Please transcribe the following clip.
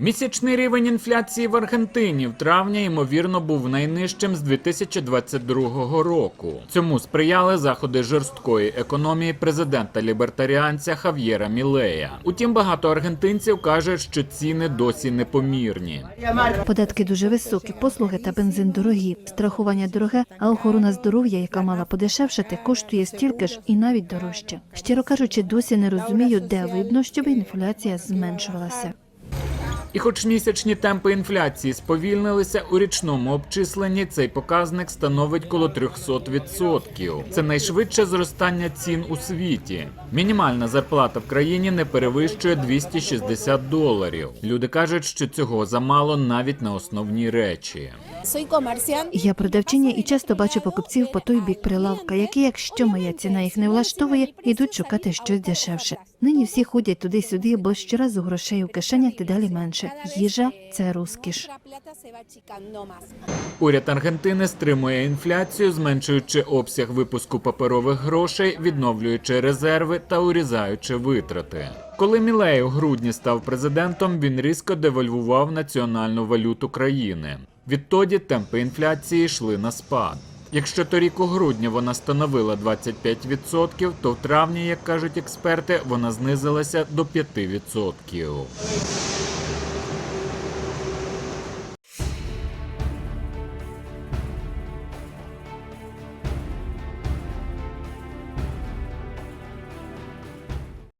Місячний рівень інфляції в Аргентині в травні ймовірно був найнижчим з 2022 року. Цьому сприяли заходи жорсткої економії президента лібертаріанця Хав'єра Мілея. Утім, багато аргентинців кажуть, що ціни досі непомірні. Податки дуже високі, послуги та бензин дорогі, страхування дороге, а охорона здоров'я, яка мала подешевшати, коштує стільки ж і навіть дорожче. Щиро кажучи, досі не розумію, де видно, щоб інфляція зменшувалася. І хоч місячні темпи інфляції сповільнилися, у річному обчисленні цей показник становить коло 300%. Це найшвидше зростання цін у світі. Мінімальна зарплата в країні не перевищує 260 доларів. Люди кажуть, що цього замало навіть на основні речі. Я продавчиня і часто бачу покупців по той бік прилавка, які, якщо моя ціна їх не влаштовує, йдуть шукати щось дешевше. Нині всі ходять туди-сюди, бо щоразу грошей у кишенях дедалі менше. Їжа це розкіш. Уряд Аргентини стримує інфляцію, зменшуючи обсяг випуску паперових грошей, відновлюючи резерви та урізаючи витрати. Коли Мілей у грудні став президентом, він різко девальвував національну валюту країни. Відтоді темпи інфляції йшли на спад. Якщо торік у грудні вона становила 25%, то в травні, як кажуть експерти, вона знизилася до 5%.